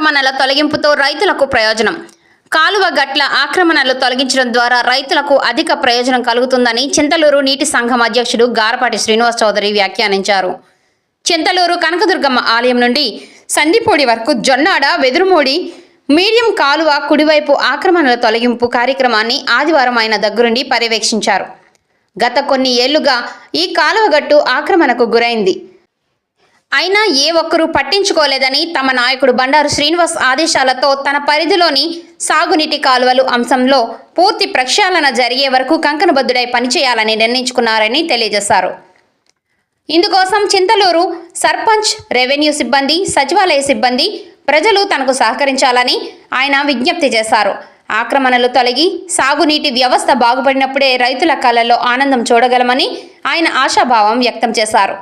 ఆక్రమణల తొలగింపుతో రైతులకు ప్రయోజనం. కాలువ గట్ల ఆక్రమణలు తొలగించడం ద్వారా రైతులకు అధిక ప్రయోజనం కలుగుతుందని చింతలూరు నీటి సంఘం అధ్యక్షుడు గారపాటి శ్రీనివాస్ చౌదరి వ్యాఖ్యానించారు. చింతలూరు కనకదుర్గమ్మ ఆలయం నుండి సందిపూడి వరకు జొన్నాడ వెదురుమూడి మీడియం కాలువ కుడివైపు ఆక్రమణల తొలగింపు కార్యక్రమాన్ని ఆదివారం ఆయన దగ్గరుండి పర్యవేక్షించారు. గత కొన్ని ఏళ్ళుగా ఈ కాలువగట్టు ఆక్రమణకు గురైంది. అయినా ఏ ఒక్కరూ పట్టించుకోలేదని తమ నాయకుడు బండారు శ్రీనివాస్ ఆదేశాలతో తన పరిధిలోని సాగునీటి కాలువలు అంశంలో పూర్తి ప్రక్షాళన జరిగే వరకు కంకణబద్దుడై పనిచేయాలని నిర్ణయించుకున్నారని తెలియజేశారు. ఇందుకోసం చింతలూరు సర్పంచ్ రెవెన్యూ సిబ్బంది సచివాలయ సిబ్బంది ప్రజలు తనకు సహకరించాలని ఆయన విజ్ఞప్తి చేశారు. ఆక్రమణలు తొలగి సాగునీటి వ్యవస్థ బాగుపడినప్పుడే రైతుల కళ్ళల్లో ఆనందం చూడగలమని ఆయన ఆశాభావం వ్యక్తం చేశారు.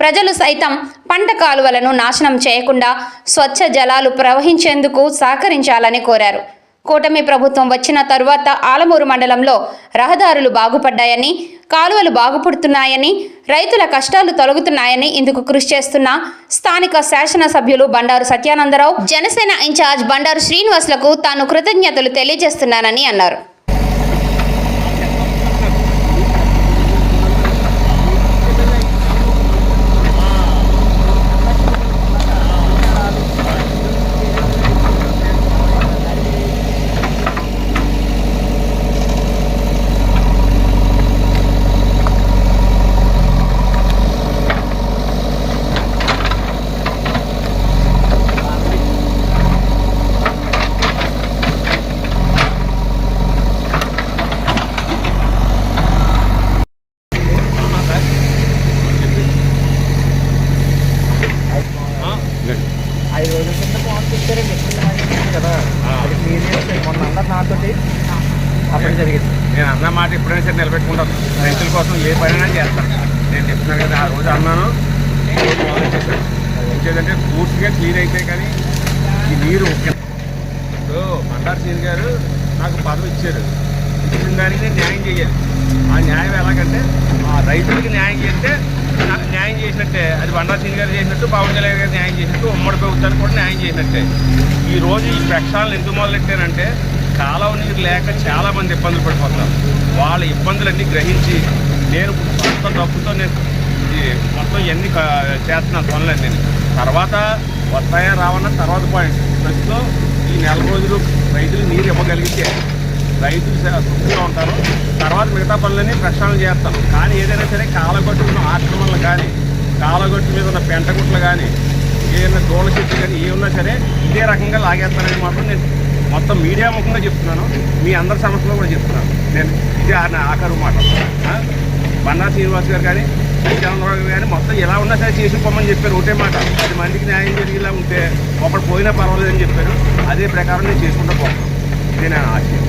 ప్రజలు సైతం పంట కాలువలను నాశనం చేయకుండా స్వచ్ఛ జలాలు ప్రవహించేందుకు సహకరించాలని కోరారు. కూటమి ప్రభుత్వం వచ్చిన తరువాత ఆలమూరు మండలంలో రహదారులు బాగుపడ్డాయని కాలువలు బాగుపడుతున్నాయని రైతుల కష్టాలు తొలగుతున్నాయని ఇందుకు కృషి చేస్తున్న స్థానిక శాసనసభ్యులు బండారు సత్యానందరావు జనసేన ఇన్ఛార్జ్ బండారు శ్రీనివాసులకు తాను కృతజ్ఞతలు తెలియజేస్తున్నానని అన్నారు ఐదు రోజుల కింద ఫోన్ చేశారండి ఎప్పుడు మాట్లాడారు కదా అది క్లియర్ చేస్తే మొన్న అన్నారు నాతోటి అప్పుడు జరిగింది నేను అన్న మాట ఎప్పుడైనా సరే నిలబెట్టుకుంటాను రైతుల కోసం ఏ పనైనా చేస్తాను నేను చెప్తున్నాను కదా ఆ రోజు అన్నాను ఇంకేదంటే పూర్తిగా క్లీన్ అయితే కానీ ఈ నీరు ఇప్పుడు మండార్ సీన్ గారు నాకు పదవి ఇచ్చారు ఇచ్చిన దానికి నేను న్యాయం చేయాలి ఆ న్యాయం ఎలాగంటే ఆ రైతులకి న్యాయం చేస్తే నాకు న్యాయం చేసినట్టే. అది మండార్ సీన్ గారు చేసినట్టు పవన్ కళ్యాణ్ గారు న్యాయం చేసినట్టు ఉమ్మడి ప్రభుత్వానికి కూడా న్యాయం చేసినట్టే. ఈ ఈ ప్రక్షాళన ఎందుకు మొదలెట్టానంటే కాలువ నీరు లేక చాలామంది ఇబ్బందులు పడిపోతున్నారు. వాళ్ళ ఇబ్బందులన్నీ గ్రహించి నేను సొంత డబ్బుతో నేను మొత్తం ఇవన్నీ చేస్తున్నాను పనులన్నీ. తర్వాత వస్తాయా రావన్న తర్వాత పాయింట్ ప్రస్తుతం ఈ నెల రోజులు రైతులు నీరు ఇవ్వగలిగితే రైతులు స- తృప్తిగా ఉంటారు. తర్వాత మిగతా పనులన్నీ ప్రక్షాళన చేస్తాను. కానీ ఏదైనా సరే కాలగొట్టు ఉన్న ఆక్రమణలు కానీ కాలగొట్టు మీద ఉన్న పెంటగుట్లు కానీ ఏమైనా దూల చెట్లు కానీ ఏ ఉన్నా సరే ఇదే రకంగా లాగేస్తానని మాత్రం నేను మొత్తం మీడియా ముఖంగా చెప్తున్నాను. మీ అందరి సమస్యలో కూడా చెప్తున్నాను. నేను ఇదే ఆఖరు మాట. బన్నా శ్రీనివాస్ గారు కానీ చంద్రబాబు కానీ మొత్తం ఎలా ఉన్నా సరే చేసుకోమని చెప్పారు. ఒకటే మాట. పది మందికి న్యాయం జరిగేలా ఉంటే ఒకటి పోయినా పర్వాలేదని చెప్పారు. అదే ప్రకారం నేను చేసుకుంటూ పోతాను ఇదే నా ఆశయం.